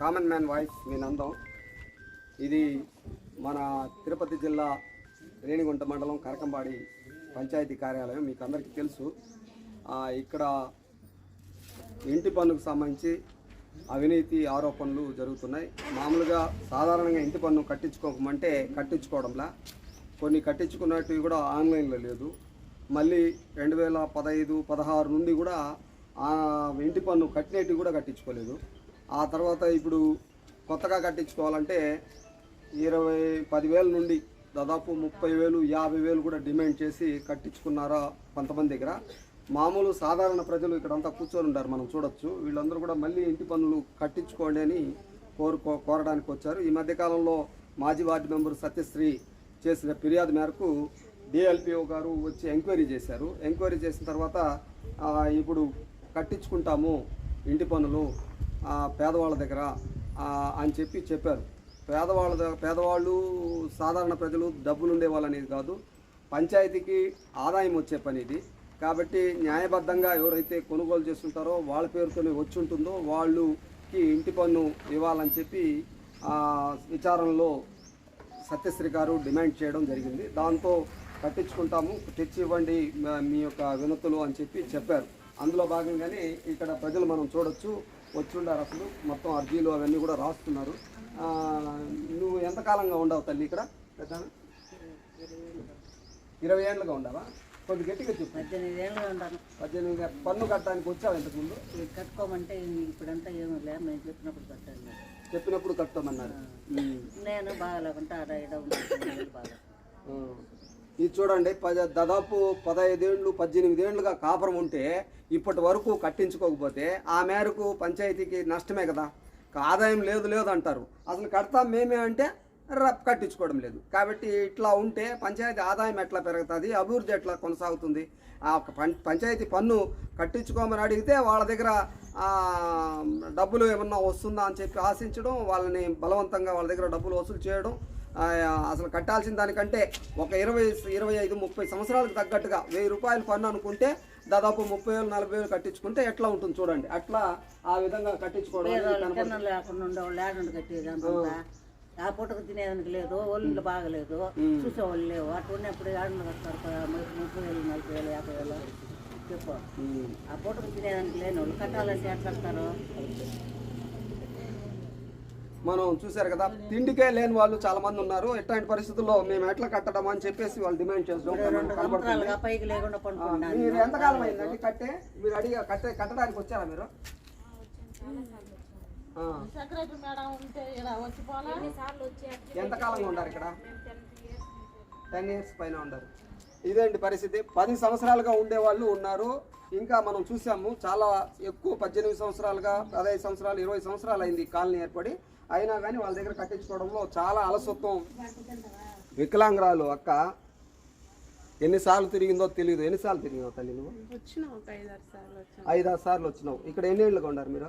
Common man voice మీ నందం. ఇది మన తిరుపతి జిల్లా రేణిగుంట మండలం కరకంబాడి పంచాయతీ కార్యాలయం మీకు అందరికీ తెలుసు. ఇక్కడ ఇంటి పన్నుకు సంబంధించి అవినీతి ఆరోపణలు జరుగుతున్నాయి. మామూలుగా సాధారణంగా ఇంటి పన్ను కట్టించుకోకమంటే కట్టించుకోవడంలా. కొన్ని కట్టించుకున్నట్టు కూడా ఆన్లైన్లో లేదు. మళ్ళీ రెండు వేల పదహైదు పదహారు నుండి కూడా ఇంటి పన్ను కట్టినట్టు కూడా కట్టించుకోలేదు. ఆ తర్వాత ఇప్పుడు కొత్తగా కట్టించుకోవాలంటే ఇరవై పదివేల నుండి దాదాపు ముప్పై వేలు యాభై వేలు కూడా డిమాండ్ చేసి కట్టించుకున్నారా కొంతమంది దగ్గర. మామూలు సాధారణ ప్రజలు ఇక్కడంతా కూర్చొని ఉంటారు మనం చూడొచ్చు. వీళ్ళందరూ కూడా మళ్ళీ ఇంటి పన్నులు కట్టించుకోండి అని కోరుకో కోరడానికి వచ్చారు. ఈ మధ్యకాలంలో మాజీ వార్డు మెంబర్ సత్యశ్రీ చేసిన ఫిర్యాదు మేరకు డిఎల్పిఓ గారు వచ్చి ఎంక్వైరీ చేశారు. ఎంక్వైరీ చేసిన తర్వాత ఇప్పుడు కట్టించుకుంటాము ఇంటి పనులు పేదవాళ్ళ దగ్గర అని చెప్పి చెప్పారు. పేదవాళ్ళ దగ్గర పేదవాళ్ళు సాధారణ ప్రజలు డబ్బులు ఉండే వాళ్ళనేది కాదు. పంచాయతీకి ఆదాయం వచ్చే పని ఇది కాబట్టి న్యాయబద్ధంగా ఎవరైతే కొనుగోలు చేస్తుంటారో వాళ్ళ పేరుతోనే వచ్చి ఉంటుందో వాళ్ళకి ఇంటి పన్ను ఇవ్వాలని చెప్పి విచారణలో సత్యశ్రీ గారు డిమాండ్ చేయడం జరిగింది. దాంతో కట్టించుకుంటాము తెచ్చి ఇవ్వండి మీ యొక్క వినతులు అని చెప్పి చెప్పారు. అందులో భాగంగానే ఇక్కడ ప్రజలు మనం చూడొచ్చు. వచ్చుండారు అసలు. మొత్తం అర్జీలు అవన్నీ కూడా రాస్తున్నారు. నువ్వు ఎంతకాలంగా ఉండవు తల్లి ఇక్కడ? పెద్ద ఇరవై ఏళ్ళుగా ఉండవా? కొద్ది గట్టిగా చెప్పు. పద్దెనిమిది ఏళ్ళు ఉంటాను పద్దెనిమిది పన్ను కట్టడానికి వచ్చావు ఇంతకుముందు? కట్టుకోమంటే ఇప్పుడంతా ఏమీ లేదు. మేము చెప్పినప్పుడు కట్టాలి చెప్పినప్పుడు కట్టమన్నారు. నేను బాగా లేకుంటే ఆడ ఇడ బాగా. ఇది చూడండి పద దాదాపు పదహైదేళ్ళు పద్దెనిమిది కాపురం ఉంటే ఇప్పటి వరకు కట్టించుకోకపోతే ఆ మేరకు పంచాయతీకి నష్టమే కదా. ఆదాయం లేదు లేదు అంటారు. అసలు కడతాం మేమే అంటే రప్ కట్టించుకోవడం లేదు. కాబట్టి ఇట్లా ఉంటే పంచాయతీ ఆదాయం ఎట్లా పెరుగుతుంది అభివృద్ధి ఎట్లా కొనసాగుతుంది? ఆ ఒక పంచాయతీ పన్ను కట్టించుకోమని అడిగితే వాళ్ళ దగ్గర డబ్బులు ఏమన్నా వస్తుందా అని చెప్పి ఆశించడం వాళ్ళని బలవంతంగా వాళ్ళ దగ్గర డబ్బులు వసూలు చేయడం అసలు కట్టాల్సిన దానికంటే ఒక ఇరవై ఇరవై ఐదు ముప్పై సంవత్సరాలకు తగ్గట్టుగా వెయ్యి రూపాయలు పన్ను అనుకుంటే దాదాపు ముప్పై వేలు నలభై వేలు కట్టించుకుంటే ఎట్లా ఉంటుంది చూడండి. అట్లా ఆ విధంగా కట్టించుకోవడం లేకుండా ఆ పూటకు తినేదానికి లేదు ఒళ్ళు బాగలేదు. చూసేవాళ్ళు లేవు. అటు ఉన్నప్పుడు ఏడండి కడతారు ముప్పై వేలు నలభై వేలు యాభై వేలు చెప్పు. ఆ పూటకు తినేదానికి లేని వాళ్ళు కట్టాలంటే ఎట్లా కడతారు? మనం చూశారు కదా తిండికే లేని వాళ్ళు చాలా మంది ఉన్నారు. ఇట్లాంటి పరిస్థితుల్లో మేము ఎట్లా కట్టడం అని చెప్పేసి వాళ్ళు డిమాండ్ చేస్తాం మీరు ఎంతకాలం అయిందండి కట్టే? మీరు అడిగా కట్టే కట్టడానికి వచ్చారా మీరు? ఆ. ఎంతకాలంగా ఉన్నారు ఇక్కడ? టెన్ ఇయర్స్ పైన ఉన్నారు. ఇదేంటి పరిస్థితి? పది సంవత్సరాలుగా ఉండే వాళ్ళు ఉన్నారు. ఇంకా మనం చూసాము చాలా ఎక్కువ పద్దెనిమిది సంవత్సరాలుగా పదహైదు సంవత్సరాలు ఇరవై సంవత్సరాలు అయింది కాలనీ ఏర్పడి. అయినా కానీ వాళ్ళ దగ్గర కట్టించుకోవడంలో చాలా అలసత్వం. వికలాంగురాలు అక్క ఎన్నిసార్లు తిరిగిందో తెలియదు ఎన్నిసార్లు తిరిగినావు తల్లి నువ్వు? ఐదారు సార్లు వచ్చినావు. ఇక్కడ ఎన్ని ఏళ్ళుగా ఉన్నారు మీరు?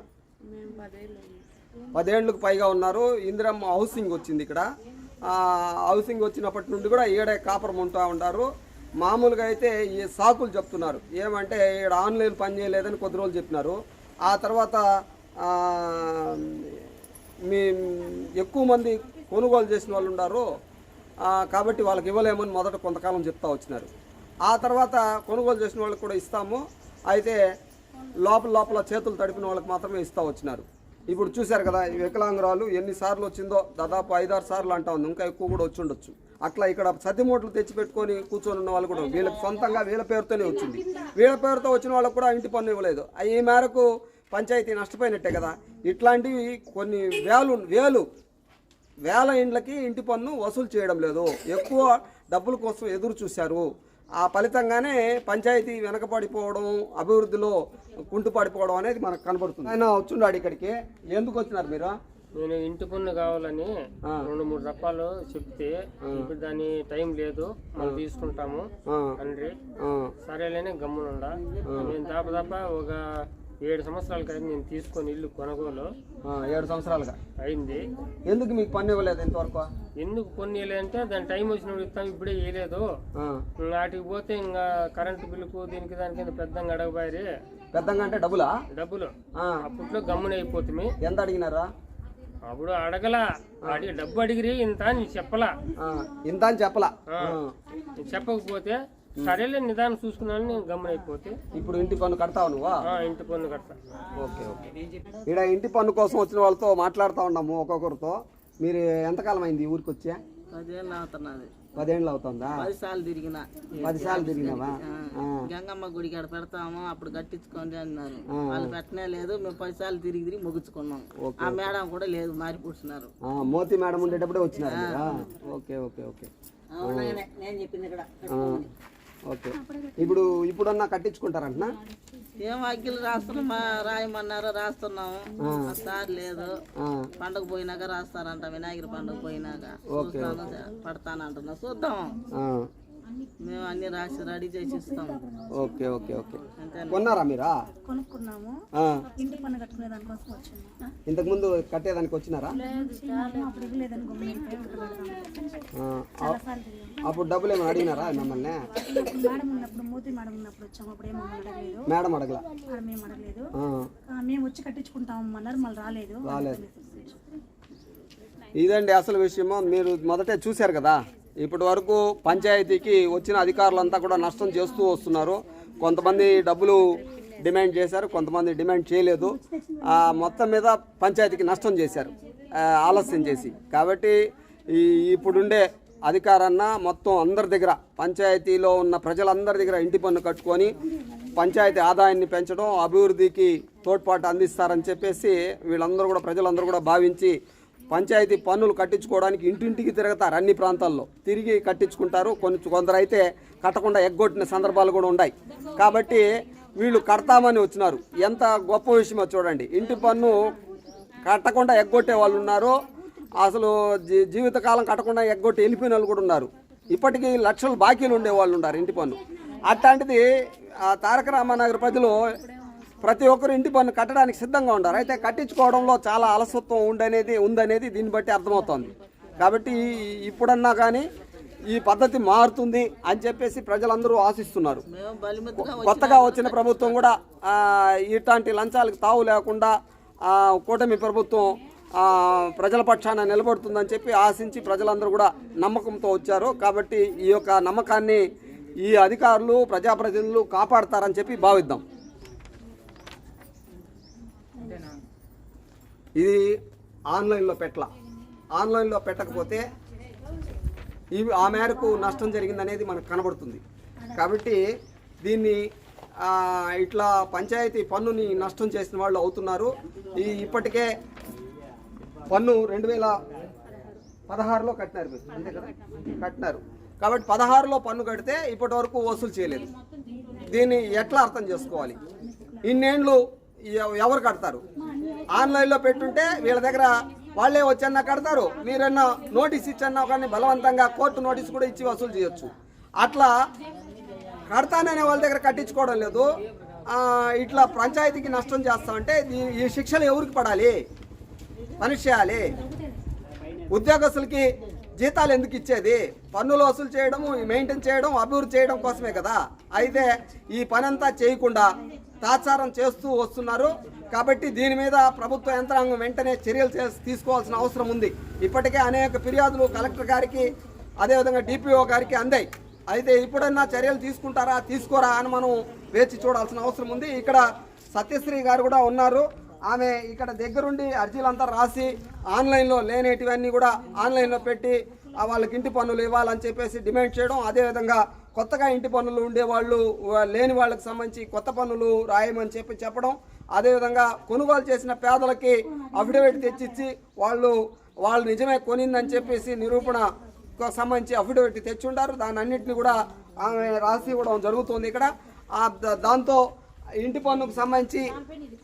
మేము పదేళ్ళు అయింది. పదేళ్ళకు పైగా ఉన్నారు. ఇందిరమ్మ హౌసింగ్ వచ్చింది ఇక్కడ. హౌసింగ్ వచ్చినప్పటి నుండి కూడా ఈడే కాపురం ఉంటా ఉంటారు మామూలుగా అయితే ఈ సాకులు చెప్తున్నారు. ఏమంటే ఈడ ఆన్లైన్ పని చేయలేదని కొద్ది రోజులు చెప్పినారు. ఆ తర్వాత మీ ఎక్కువ మంది కొనుగోలు చేసిన వాళ్ళు ఉన్నారు కాబట్టి వాళ్ళకి ఇవ్వలేమని మొదట కొంతకాలం చెప్తా వచ్చినారు. ఆ తర్వాత కొనుగోలు చేసిన వాళ్ళకి కూడా ఇస్తాము. అయితే లోపల లోపల చేతులు తడిపిన వాళ్ళకి మాత్రమే ఇస్తా వచ్చినారు. ఇప్పుడు చూశారు కదా ఈ వికలాంగురాలు ఎన్నిసార్లు వచ్చిందో దాదాపు ఐదారు సార్లు అంటా ఉంది. ఇంకా ఎక్కువ కూడా వచ్చి ఉండొచ్చు. అట్లా ఇక్కడ సతిమూటలు తెచ్చి తెచ్చిపెట్టుకొని కూర్చొని ఉన్న వాళ్ళు కూడా వీళ్ళకి సొంతంగా వీళ్ళ పేరుతోనే వచ్చింది. వీళ్ళ పేరుతో వచ్చిన వాళ్ళకు కూడా ఇంటి పన్ను ఇవ్వలేదు. ఈ మేరకు పంచాయతీ నష్టపోయినట్టే కదా. ఇట్లాంటివి కొన్ని వేలు వేలు వేల ఇండ్లకి ఇంటి పన్ను వసూలు చేయడం లేదు. ఎక్కువ డబ్బుల కోసం ఎదురు చూశారు. ఆ ఫలితంగానే పంచాయతీ వెనకపడిపోవడం అభివృద్ధిలో కుంటుపడిపోవడం అనేది మనకు కనబడుతుంది. ఆయన వచ్చుండాడు ఇక్కడికి. ఎందుకు వచ్చినారు మీరు? నేను ఇంటి పన్ను కావాలని. రెండు మూడు రకాలు చెప్తే ఇప్పుడు దాని టైం లేదు. మనం తీసుకుంటాము. తండ్రి. సరేలేని గమ్మునుండా. నేను దాదాపు ఒక ఏడు సంవత్సరాల క్రితం నేను తీసుకొని ఇల్లు కొనుగోలు ఏడు సంవత్సరాలుగా. అయింది. ఎందుకు మీకు పన్ను ఇవ్వలేదు ఇంతవరకు? ఎందుకు కొన్ని అంటే దాని టైం వచ్చినప్పుడు ఇస్తాం ఇప్పుడే వేయలేదు ఆ, వాటికి పోతే ఇంకా కరెంటు బిల్లుకు దీనికి దానికి పెద్దంగా అడగబారి పెద్దంగా అంటే డబ్బులా? డబ్బులు. అప్పట్లో గమ్మున అయిపోతుంది. ఎంత అడిగినారా? అప్పుడు అడగలా. అడిగి డబ్బు అడిగిరి ఇంత అని చెప్పలా. ఇంత అని చెప్పలా. చెప్పకపోతే సరేలే నిదానం చూసుకున్నాను నేను గమనైపోతే ఇప్పుడు ఇంటి పన్ను కడతావు నువ్వా? ఆ, ఇంటి పన్ను కడతా. Okay okay. ఇక్కడ ఇంటి పన్ను కోసం వచ్చిన వాళ్ళతో మాట్లాడుతూ ఉన్నాము ఒక్కొక్కరితో. మీరు ఎంతకాలం అయింది ఈ ఊరికి వచ్చా? పదేళ్ళు అవుతున్నది. పదేళ్ళు అవుతుందా? పది సార్లు తిరిగిన. పది సార్లు తిరిగినావా? ఆ. గంగమ్మ గుడికి ఆడ పెడతాము అప్పుడు కట్టించుకోండి అన్నారు. వాళ్ళు పెట్టనే లేదు మేము పది సార్లు తిరిగి తిరిగి ముగించుకున్నాం. ఆ మేడం కూడా లేదు మారి కూర్చున్నారు ఆ, మోతి మేడం ఉండేటప్పుడే వచ్చినారు మీరా? Okay okay okay. నేను చెప్పింది ఆ, ఓకే. ఇప్పుడు ఇప్పుడన్నా కట్టించుకుంటారంటనా? ఏం అగ్గిలు రాస్తున్నాం రాయమన్నారు రాస్తున్నాము. సార్ లేదు. పండగ పోయినాక రాస్తారంట వినాయకుడి పండగ పోయినాక. పడతానంటున్నా. చూద్దాం. మేము అన్ని రాసి రెడీ చేసి ఇస్తాం ఓకే ఓకే ఓకే. కొన్నారా మీరా? కొనుక్కున్నాము. ఆ, ఇంటి పన్ను కట్టుకునే దానికోసం వచ్చింది. ఇంతకుముందు కట్టేదానికి వచ్చినారా? అప్పుడు డబ్బులు ఏమైనా అడిగినారా మిమ్మల్ని? అప్పుడు మేడం ఉన్నప్పుడు మూతి మేడం ఉన్నప్పుడు వచ్చాము. అప్పుడు ఏమో అడగలేదు. మేడం అడగల. మేము అడగలేదు. మేము వచ్చి కట్టించుకుంటాం అన్నారు. మళ్ళీ రాలేదు. రాలేదు. ఇదండి అసలు విషయము. మీరు మొదటే చూశారు కదా? ఇప్పటి వరకు పంచాయతీకి వచ్చిన అధికారులంతా కూడా నష్టం చేస్తూ వస్తున్నారు. కొంతమంది డబ్బులు డిమాండ్ చేశారు కొంతమంది డిమాండ్ చేయలేదు. మొత్తం మీద పంచాయతీకి నష్టం చేశారు. ఆలస్యం చేసి. కాబట్టి ఈ ఇప్పుడుండే అధికారాన్న మొత్తం అందరి దగ్గర పంచాయతీలో ఉన్న ప్రజలందరి దగ్గర ఇంటి పన్ను కట్టుకొని పంచాయతీ ఆదాయాన్ని పెంచడం అభివృద్ధికి తోడ్పాటు అందిస్తారని చెప్పేసి వీళ్ళందరూ కూడా ప్రజలందరూ కూడా భావించి పంచాయతీ పన్నులు కట్టించుకోవడానికి ఇంటింటికి తిరుగుతారు అన్ని ప్రాంతాల్లో. తిరిగి కట్టించుకుంటారు. కొన్ని కొందరు అయితే కట్టకుండా ఎగ్గొట్టిన సందర్భాలు కూడా ఉన్నాయి. కాబట్టి వీళ్ళు కడతామని వచ్చినారు. ఎంత గొప్ప విషయమో చూడండి. ఇంటి పన్ను కట్టకుండా ఎగ్గొట్టే వాళ్ళు ఉన్నారు. అసలు జీ జీవితకాలం కట్టకుండా ఎగ్గొట్టి వెళ్ళిపోయిన వాళ్ళు కూడా ఉన్నారు. ఇప్పటికీ లక్షలు బాకీలు ఉండే వాళ్ళు ఉన్నారు ఇంటి పన్ను. అట్లాంటిది ఆ తారక రామానగర్ ప్రజలు ప్రతి ఒక్కరు ఇంటి పన్ను కట్టడానికి సిద్ధంగా ఉండారు అయితే కట్టించుకోవడంలో చాలా అలసత్వం ఉండనేది ఉందనేది దీన్ని బట్టి అర్థమవుతోంది. కాబట్టి ఇప్పుడన్నా కానీ ఈ పద్ధతి మారుతుంది అని చెప్పేసి ప్రజలందరూ ఆశిస్తున్నారు. కొత్తగా వచ్చిన ప్రభుత్వం కూడా ఇట్లాంటి లంచాలకు తావు లేకుండా కూటమి ప్రభుత్వం ప్రజల పక్షాన నిలబడుతుందని చెప్పి ఆశించి ప్రజలందరూ కూడా నమ్మకంతో వచ్చారు. కాబట్టి ఈ యొక్క నమ్మకాన్ని ఈ అధికారులు ప్రజాప్రతినిధులు కాపాడతారని చెప్పి భావిద్దాం. ఇది ఆన్లైన్లో పెట్టల. ఆన్లైన్లో పెట్టకపోతే ఇవి ఆ మేరకు నష్టం జరిగిందనేది మనకు కనబడుతుంది. కాబట్టి దీన్ని ఇట్లా పంచాయతీ పన్నుని నష్టం చేసిన వాళ్ళు అవుతున్నారు. ఈ ఇప్పటికే పన్ను రెండు వేల పదహారులో కట్టినారు మీరు. అంతే కదా? కట్టినారు. కాబట్టి పదహారులో పన్ను కడితే ఇప్పటి వరకు వసూలు చేయలేదు. దీన్ని ఎట్లా అర్థం చేసుకోవాలి? ఇన్నేళ్ళు ఎవరు కడతారు? ఆన్లైన్లో పెట్టుంటే వీళ్ళ దగ్గర వాళ్ళే వచ్చన్నా కడతారు. మీరన్నా నోటీస్ ఇచ్చన్నా కానీ బలవంతంగా కోర్టు నోటీస్ కూడా ఇచ్చి వసూలు చేయొచ్చు. అట్లా కడతాననే వాళ్ళ దగ్గర కట్టించుకోవడం లేదు. ఇట్లా పంచాయతీకి నష్టం చేస్తామంటే ఈ- ఈ శిక్షలు ఎవరికి పడాలి? పనిష్ చేయాలి ఉద్యోగస్తులకి జీతాలు ఎందుకు ఇచ్చేది? పన్నులు వసూలు చేయడం మెయింటైన్ చేయడం అభివృద్ధి చేయడం కోసమే కదా. అయితే ఈ పనంతా చేయకుండా తాత్సారం చేస్తూ వస్తున్నారు. కాబట్టి దీని మీద ప్రభుత్వ యంత్రాంగం వెంటనే చర్యలు తీసుకోవాల్సిన అవసరం ఉంది. ఇప్పటికే అనేక ఫిర్యాదులు కలెక్టర్ గారికి అదేవిధంగా డిపిఓ గారికి అందాయి. అయితే ఇప్పుడన్నా చర్యలు తీసుకుంటారా తీసుకోరా అని మనం వేచి చూడాల్సిన అవసరం ఉంది. ఇక్కడ సత్యశ్రీ గారు కూడా ఉన్నారు. ఆమె ఇక్కడ దగ్గరుండి అర్జీలంతా రాసి ఆన్లైన్లో లేనేటివన్నీ కూడా ఆన్లైన్లో పెట్టి వాళ్ళకి ఇంటి పన్నులు ఇవ్వాలని చెప్పేసి డిమాండ్ చేయడం అదేవిధంగా కొత్తగా ఇంటి పన్నులు ఉండేవాళ్ళు లేని వాళ్ళకి సంబంధించి కొత్త పన్నులు రాయమని చెప్పి చెప్పడం అదేవిధంగా కొనుగోలు చేసిన పేదలకి అఫిడవిట్ తెచ్చిచ్చి వాళ్ళు వాళ్ళు నిజమే కొనిందని చెప్పేసి నిరూపణ సంబంధించి అఫిడవిట్ తెచ్చుంటారు. దాని అన్నింటిని కూడా ఆమె రాసి ఇవ్వడం జరుగుతుంది ఇక్కడ. దాంతో ఇంటి పన్నుకు సంబంధించి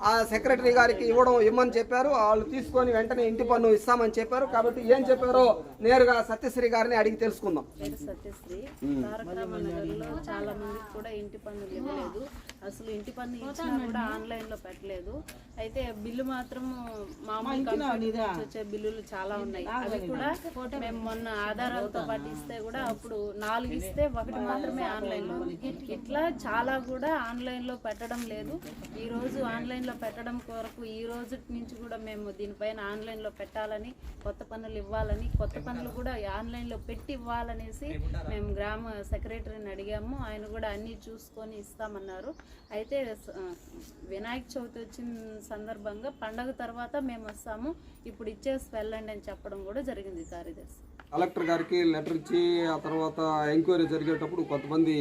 ఆ సెక్రటరీ గారికి ఇవ్వడం ఇమ్మని చెప్పారు. వాళ్ళు తీసుకొని వెంటనే ఇంటి పన్ను ఇస్తామని చెప్పారు. కాబట్టి ఏం చెప్పారో నేరుగా సత్యశ్రీ గారిని అడిగి తెలుసుకుందాం. సత్యశ్రీ. చాలా మందికి కూడా ఇంటి పన్నులు ఇవ్వలేదు. అసలు ఇంటి పన్ను ఇచ్చినా కూడా ఆన్లైన్లో పెట్టలేదు. అయితే బిల్లు మాత్రం మామూలు వచ్చే బిల్లులు చాలా ఉన్నాయి. అవి కూడా మేము మొన్న ఆధారాలతో పాటు ఇస్తే కూడా అప్పుడు నాలుగు ఇస్తే ఒకటి మాత్రమే ఆన్లైన్లో. ఇట్లా చాలా కూడా ఆన్లైన్లో పెట్టడం లేదు. ఈ రోజు ఆన్లైన్లో పెట్టడం కొరకు ఈ రోజు నుంచి కూడా మేము దీనిపైన ఆన్లైన్లో పెట్టాలని కొత్త పనులు ఇవ్వాలని కొత్త పనులు కూడా ఆన్లైన్లో పెట్టి ఇవ్వాలనేసి మేము గ్రామ సెక్రటరీని అడిగాము. ఆయన కూడా అన్నీ చూసుకొని ఇస్తామన్నారు. అయితే వినాయక చవితి వచ్చిన సందర్భంగా పండగ తర్వాత మేము వస్తాము. ఇప్పుడు ఇచ్చేసి వెళ్ళండి అని చెప్పడం కూడా జరిగింది కార్యదర్శి. కలెక్టర్ గారికి లెటర్ ఇచ్చి ఆ తర్వాత ఎంక్వైరీ జరిగేటప్పుడు కొంతమంది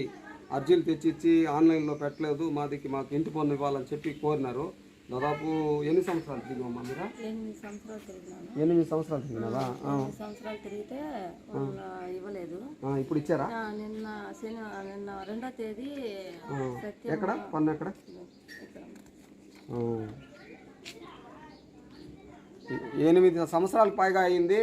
అర్జీలు తెచ్చి ఇచ్చి ఆన్లైన్లో పెట్టలేదు మాదికి మాకు ఇంటి పన్ను ఇవ్వాలని చెప్పి కోరినారు. దాదాపు ఎన్ని సంవత్సరాలు తిరిగమ్మా మీరు ఎనిమిది సంవత్సరాలు తిరిగినాను. ఎనిమిది సంవత్సరాలు తిరిగినారా ఆ. ఎనిమిది సంవత్సరాలు తిరిగితే ఇవ్వలేదు. ఇప్పుడు ఇచ్చారా? నిన్న శని నిన్న రెండో తేదీ ఎక్కడ? పన్ను ఎక్కడ. ఎనిమిది సంవత్సరాలు పైగా అయింది.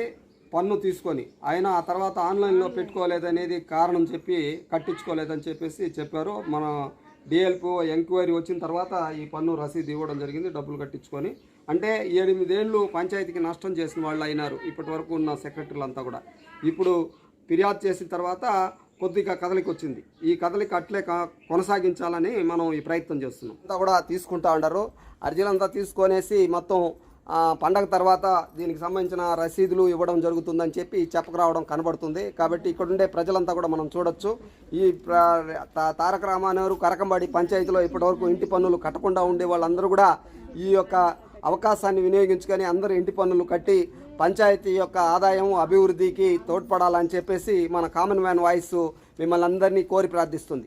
పన్ను తీసుకొని అయినా ఆ తర్వాత ఆన్లైన్లో పెట్టుకోలేదనేది కారణం చెప్పి కట్టించుకోలేదని చెప్పేసి చెప్పారు. మన డిఎల్పో ఎంక్వైరీ వచ్చిన తర్వాత ఈ పన్ను రసీదు ఇవ్వడం జరిగింది డబ్బులు కట్టించుకొని. అంటే ఎనిమిదేళ్ళు పంచాయతీకి నష్టం చేసిన వాళ్ళు అయినారు ఇప్పటి వరకు ఉన్న సెక్రటరీలంతా కూడా. ఇప్పుడు ఫిర్యాదు చేసిన తర్వాత కొద్దిగా కదలికి వచ్చింది. ఈ కదలిక అట్లే కా- కొనసాగించాలని మనం ఈ ప్రయత్నం చేస్తున్నాం. అంతా కూడా తీసుకుంటా ఉండరు. అర్జీలంతా తీసుకొనేసి మొత్తం పండగ తర్వాత దీనికి సంబంధించిన రసీదులు ఇవ్వడం జరుగుతుందని చెప్పి చెప్పకరావడం కనబడుతుంది. కాబట్టి ఇక్కడుండే ప్రజలంతా కూడా మనం చూడొచ్చు. ఈ తారక రామానగరు కరకంబాడి పంచాయతీలో ఇప్పటివరకు ఇంటి పన్నులు కట్టకుండా ఉండే వాళ్ళందరూ కూడా ఈ యొక్క అవకాశాన్ని వినియోగించుకొని అందరూ ఇంటి పన్నులు కట్టి పంచాయతీ యొక్క ఆదాయం అభివృద్ధికి తోడ్పడాలని చెప్పేసి మన కామన్ మ్యాన్ వాయిస్ మిమ్మల్ని అందరినీ కోరి ప్రార్థిస్తుంది.